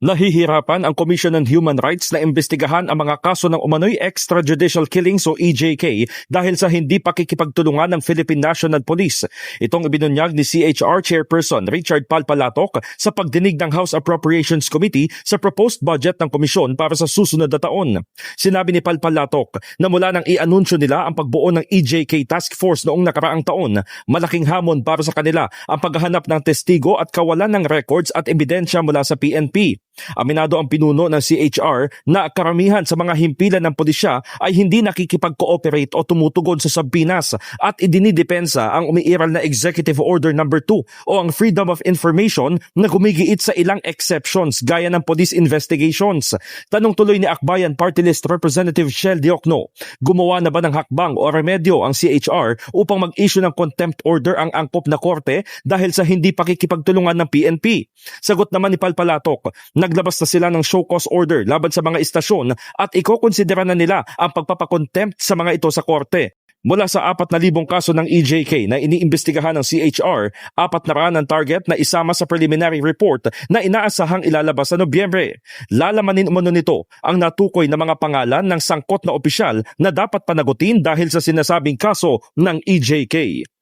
Nahihirapan ang Commission on Human Rights na imbestigahan ang mga kaso ng umano'y extrajudicial killings o EJK dahil sa hindi pakikipagtulungan ng Philippine National Police. Itong ibinunyag ni CHR Chairperson Richard Palpalatok sa pagdinig ng House Appropriations Committee sa proposed budget ng komisyon para sa susunod na taon. Sinabi ni Palpalatok na mula nang i-anunsyo nila ang pagbuo ng EJK Task Force noong nakaraang taon, malaking hamon para sa kanila ang paghahanap ng testigo at kawalan ng records at ebidensya mula sa PNP. Aminado ang pinuno ng CHR na karamihan sa mga himpilan ng pulisya ay hindi nakikipag-cooperate o tumutugon sa sabbinas at idinidepensa ang umiiral na Executive Order No. 2 o ang Freedom of Information na gumigiit sa ilang exceptions gaya ng police investigations. Tanong tuloy ni Akbayan Party List Representative Shell Diokno, gumawa na ba ng hakbang o remedyo ang CHR upang mag-issue ng contempt order ang angkop na korte dahil sa hindi pakikipagtulungan ng PNP? Sagot naman ni Palpalatok, naglabas na sila ng show cause order laban sa mga istasyon at ikokonsidera na nila ang pagpapakontempt sa mga ito sa korte. Mula sa 4,000 kaso ng EJK na iniimbestigahan ng CHR, apat na raan ang target na isama sa preliminary report na inaasahang ilalabas sa Nobyembre. Lalamanin umano nito ang natukoy na mga pangalan ng sangkot na opisyal na dapat panagutin dahil sa sinasabing kaso ng EJK.